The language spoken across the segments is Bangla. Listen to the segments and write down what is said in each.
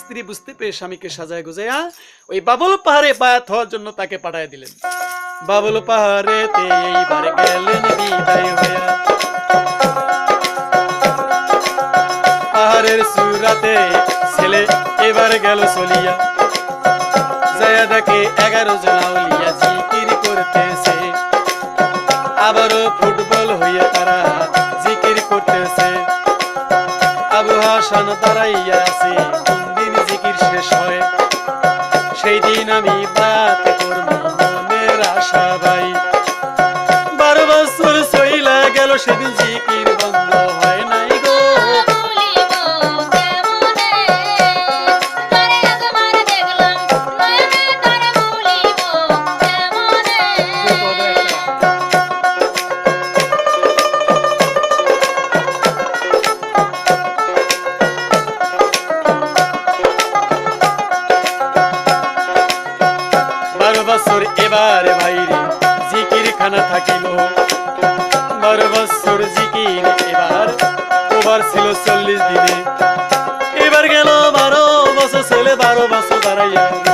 স্ত্রী বুঝতে পেরে স্বামীকে সাজায় গুজাইয়া ওই বাবুল পাহাড়ে বায়াত হওয়ার জন্য তাকে পাঠায় দিলেন। বাবুল পাহাড়ে গেলেন পাহাড়ের সুরাতে ছেলে এবার গেল চলিয়া। দেখে এগারো জন আউলিয়া জিকির করতেছে। আবারও ফুটবল হইয়া তারা জিকির করতেছে। আবু দাঁড়াইয়া আছে। দিন জিকির শেষ হয়। সেই দিন আমি বাত করব মনের আশা ভাই। বারো বছর সইলা গেল সেদিন জিকির ছেলে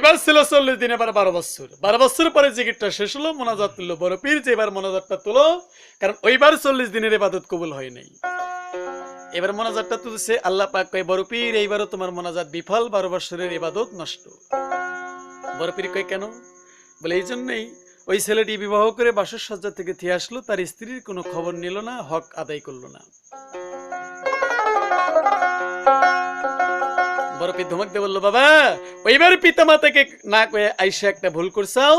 ওইবার ছিল চল্লিশ দিন, এবার বারো বছর। বারো বছর পরে জিকিরটা শেষ হলো, মোনাজাত তুললো বড় পীর, যে এবার মোনাজাতটা তুলো, কারণ ওইবার চল্লিশ দিনের এবাদত কবুল হয় নাই। এবার মোনাজাতটা তুলছে, আল্লাহ পাক কয়, বড় পীর, এইবারও তোমার মোনাজাত বিফল, বারো বছরের এবাদত নষ্ট। বড় পীর কয়, কেন? বলে, এই জন্যই ওই ছেলেটি বিবাহ করে বাসর সজ্জা থেকে থিয়ে আসলো, তার স্ত্রীর কোনো খবর নিল না, হক আদায় করল না। বড় ধমক দিয়ে বলল, বাবা ওইবার পিতা মাতাকে না কয়ে আইসা একটা ভুল করছাও,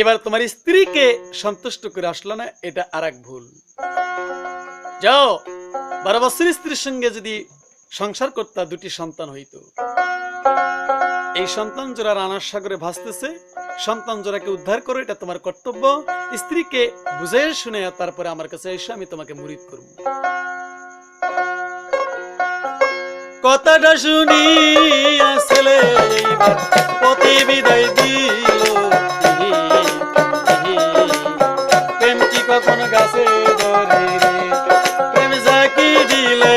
এবার তোমার স্ত্রীকে সন্তুষ্ট করে আসলো না, এটা আর এক ভুল। যাও, বারো বছর স্ত্রীর সঙ্গে যদি সংসার করতা দুটি সন্তান হইতো। এই সন্তান জোড়া রানার সাগরে ভাসতেছে, সন্তান জোড়াকে উদ্ধার করো, এটা তোমার কর্তব্য। স্ত্রীকে বুঝে শুনে তারপরে আমার কাছে এসে আমি তোমাকে মুরিদ করব। কথাটা শুনি আসলে পতি বিদায় দিল প্রেম কি কখন গাছে ধরে প্রেম জাকি দিলে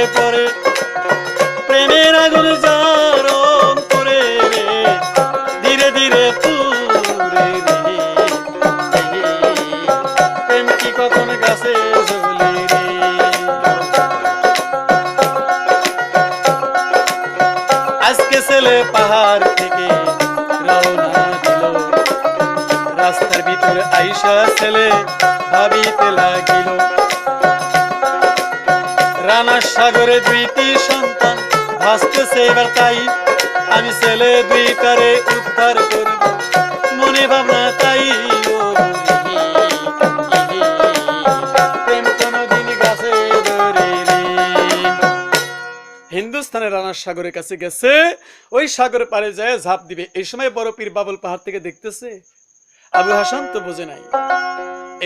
সাগরে দুইটি সন্তান ভাসতেছে এবার তাই। আমি ছেলে দুইটারে উদ্ধার করব। মনে ভাবনা তাই রানার সাগরের কাছে গেছে, ওই সাগর পারে যায়, ঝাঁপ দিবে। এই সময় বড় পীর বাবুল পাহাড় থেকে দেখতেছে, আবু হাসান তো বোঝে নাই।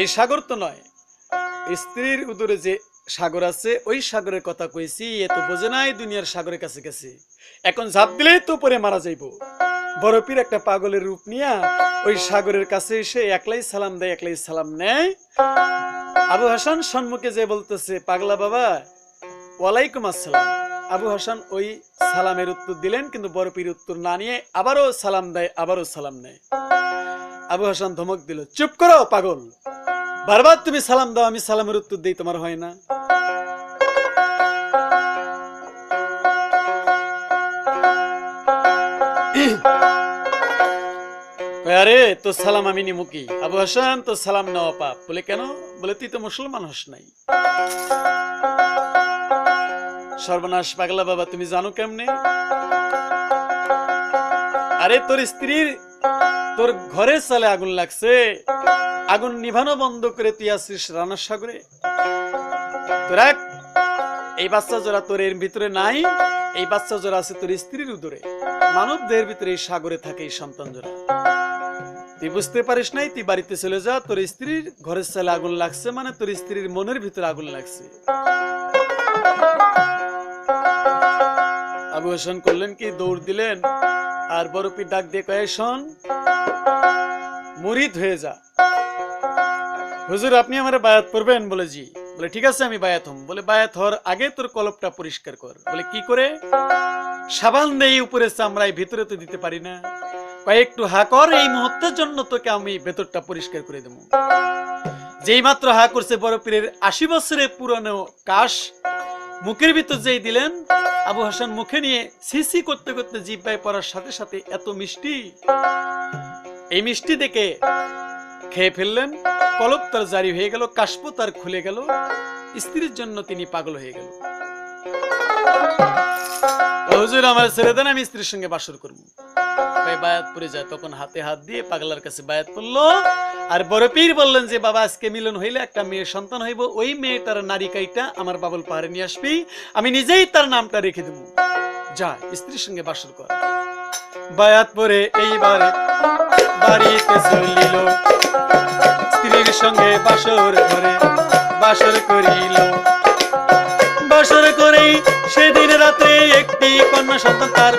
এই সাগর তো নয়, স্ত্রীর উদরে যে সাগর আছে, ওই সাগরের কথা কইছি, এ তো বোঝে নাই দুনিয়ার সাগরের কাছে গেছে। এখন ঝাঁপ দিলেই তো পরে মারা যাইব। বড় পীর একটা পাগলের রূপ নিয়া ওই সাগরের কাছে এসে একলাই সালাম দেয়, একলাই সালাম নেয়। আবু হাসান সম্মুখে যে বলতেছে, পাগলা বাবা, ওয়ালাইকুম আসসালাম। আবু হাসান ওই সালামের উত্তর দিলেন, কিন্তু বড় পীর উত্তর না নিয়ে আবারও সালাম দেয়, আবারও সালাম নেয়। আবু হাসান ধমক দিল, চুপ করো পাগল। বারবার তুমি সালাম দাও, আমি সালামের উত্তর দিই, তোমার হয় না। আরে তো সালাম আমি নিমুকি আবু হাসান তো সালাম নেওয়া পাপ। বলে, কেন? বলে, তুই তো মুসলমান হস নাই। সর্বনাশ পাগলা বাবা, তুমি জানো কেমনে? আরে, তোর স্ত্রীর, তোর ঘরের সালে আগুন লাগছে। আগুন নিভানো বন্ধ করে তুই আসিস রানার সাগরে। তোরা এই বাচ্চা জোড়া তোর এর ভিতরে নাই, এই বাচ্চা জোড়া আছে তোর স্ত্রীর উদরে। মানব দেহের ভিতরে এই সাগরে থাকে এই সন্তান জোড়া। তুই বুঝতে পারিস নাই, তুই বাড়িতে চলে যা, তোর স্ত্রীর ঘরের ছেলে আগুন লাগছে মানে তোর স্ত্রীর মনের ভিতরে আগুন লাগছে। আবু হোসেন করলেন কি, দৌড় দিলেন, আর বরফির ডাক দিয়ে কয়ে, শোন, মুরিদ হয়ে যা। হুজুর, আপনি আমার বায়াত করবেন বলে জি। বলে, ঠিক আছে, আমি বায়াত হম। বলে, বায়াত হওয়ার আগে তোর কলপটা পরিষ্কার কর। বলে, কি করে? সাবান দেই উপরে চামড়ায় ভিতরে তো দিতে পারি না। একটু হা কর, এই মুহূর্তের জন্য তোকে আমি ভেতরটা পরিষ্কার করে দেবো। যেই মাত্র হা করছে বড় পীরের আশি বছরের পুরনো কাশ, মুখের ভিতর যেই দিলেন, আবু হাসান মুখে নিয়ে সিসি করতে করতে জিব্বায় পড়ার সাথে সাথে এত মিষ্টি। এই মিষ্টি দেখে খেয়ে ফেললেন, কলপ তার জারি হয়ে গেল কাশপ তার খুলে গেল, স্ত্রীর জন্য তিনি পাগল হয়ে গেল। হুজুর, আমার দেন, আমি স্ত্রীর সঙ্গে বাসর করব। বায়াত যায়, তখন হাতে হাত দিয়ে পাগলার কাছে বায়াত আর বড় পীর বললেন যে, বাবা, আজকে মিলন হইলে একটা মেয়ের সন্তান হইব, ওই মেয়েটার নারিকাইটা আমার বাবুল পাহাড়ে নিয়ে আসবি, আমি নিজেই তার নামটা রেখে দেবো। যা, স্ত্রীর সঙ্গে বাসর কর। বায়াত পরে এইবার বাড়িতে চলিল। স্ত্রীর সঙ্গে বাসর করে বাসর করিল বাসর করেই সেদিন রাতে একটি কন্যা সন্তান তার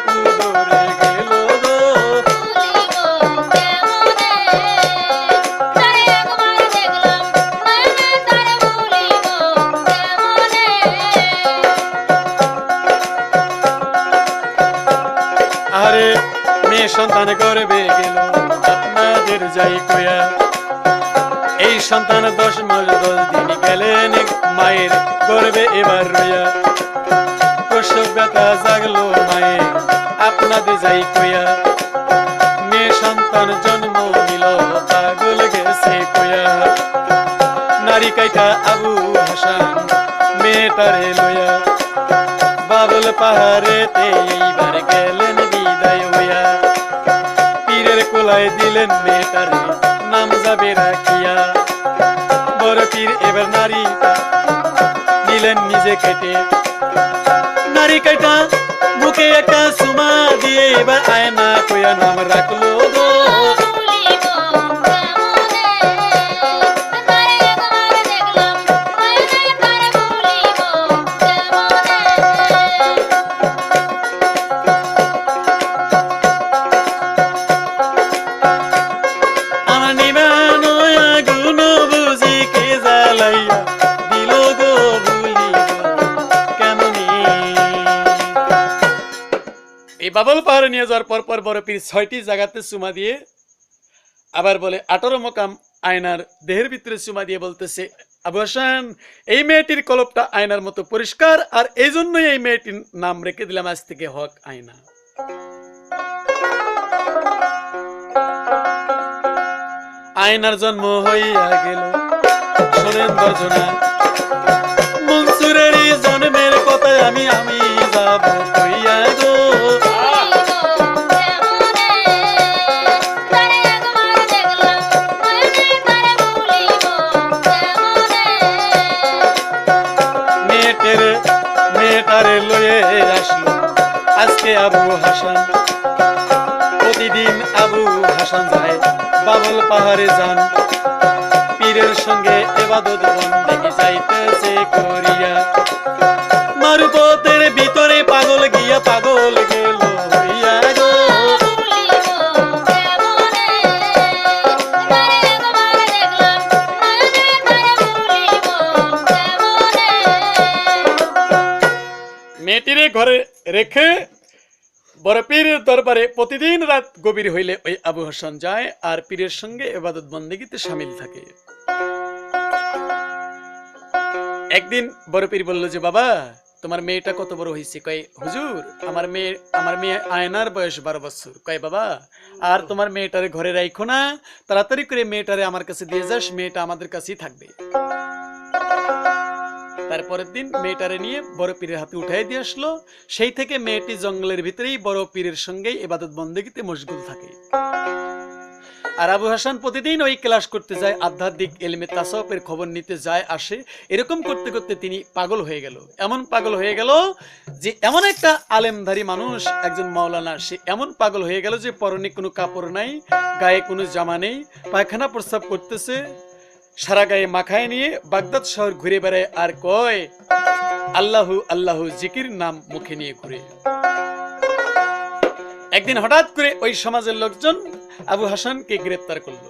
আরে মেয়ে সন্তান গর্বে গেল, আপনাদের যাই কয়া। সন্তান দশ মাস দশ দিন গেলেন মায়ের গর্বে এবার রইয়া। প্রসব ব্যথা জাগলো মায়ের, আপনাদের যাই কয়া মেয়ে সন্তান জন্ম নিল, পাগল গেছে কয়া নারী কাইটা আবু হাসান, মেয়েটারে লয়া বাবল পাহাড়েতে এইবার গেলেন বিদায় হইয়া। পীরের কোলায় দিলেন মেয়েটারে, নাম যাবে রাখিয়া। বড় পীর এবার নারী নিলেন নিজে কেটে। নারী কাটা মুখে একটা সুমা দিয়ে এবার আয়না কইয়া নাম রাখল গো। এই বাবল পাহাড়ে নিয়ে যাওয়ার পর পর বড় পীর ছয়টি জায়গাতে চুমা দিয়ে আবার বলে, আঠারো মোকাম আয়নার দেহের ভিতরে চুমা দিয়ে বলতেছে, আবু হাসান, এই মেয়েটির কলপটা আয়নার মতো পরিষ্কার, আর এই জন্যই এই মেয়েটির নাম রেখে দিলাম আজ থেকে হক আয়না। আয়নার জন্ম হইয়া গেল শোনেন গর্জনা মনসুরের জন্মের কথায় আমি আমি যাব আজকে আবু হাসান। প্রতিদিন আবু হাসান যায় বাবল পাহাড়ে যান। পীরের সঙ্গে এবাদত বন্দেগি যাইতেছে করিয়া। মারুপতের ভিতরে পাগল গিয়া পাগল গেল ঘরে রেখে বড় পীরের দরবারে প্রতিদিন রাত গভীর হইলে ওই আবু হাসান যায় আর পীরের সঙ্গে এবাদত বন্দেগীতে সামিল থাকে। একদিন বড় পীর বলল যে, বাবা, তোমার মেয়েটা কত বড় হয়েছে কয়, হুজুর, আমার মেয়ে আমার মেয়ে আয়নার বয়স বারো বছর। কয়, বাবা, আর তোমার মেয়েটারে ঘরে রাখো না, তাড়াতাড়ি করে মেয়েটারে আমার কাছে দিয়ে যাস, মেয়েটা আমাদের কাছেই থাকবে। তারপরের দিন মেয়েটারে নিয়ে বড় পীরের হাতে উঠাই দিয়ে আসলো। সেই থেকে মেয়েটি জঙ্গলের ভিতরেই বড় পীরের সঙ্গেই এবাদত বন্দেগীতে মশগুল থাকে। আর আবু হাসান প্রতিদিন ওই ক্লাস করতে যায়, আধ্যাত্মিক এলমে তাসাউফের খবর নিতে যায়, আসে। এরকম করতে করতে তিনি পাগল হয়ে গেল। এমন পাগল হয়ে গেল যে এমন একটা আলেমধারী মানুষ, একজন মাওলানা, সে এমন পাগল হয়ে গেল যে পরনে কোনো কাপড় নাই, গায়ে কোনো জামা নেই, পায়খানা প্রস্রাব করতেছে। সারা গায়ে মাখায় নিয়ে বাগদাদ শহর ঘুরে বেড়ায় আর কয়, আল্লাহু আল্লাহু জিকির নাম মুখে নিয়ে ঘুরে। একদিন হঠাৎ করে ওই সমাজের লোকজন আবু হাসানকে গ্রেপ্তার করল।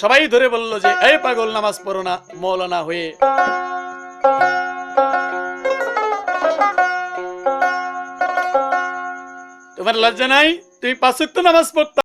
সবাই ধরে বলল যে, এই পাগল, নামাজ পড়ো না, মৌলানা হয়ে। তোমার লজ্জা নাই? তুমি পাঁচক্ত নামাজ পড়তে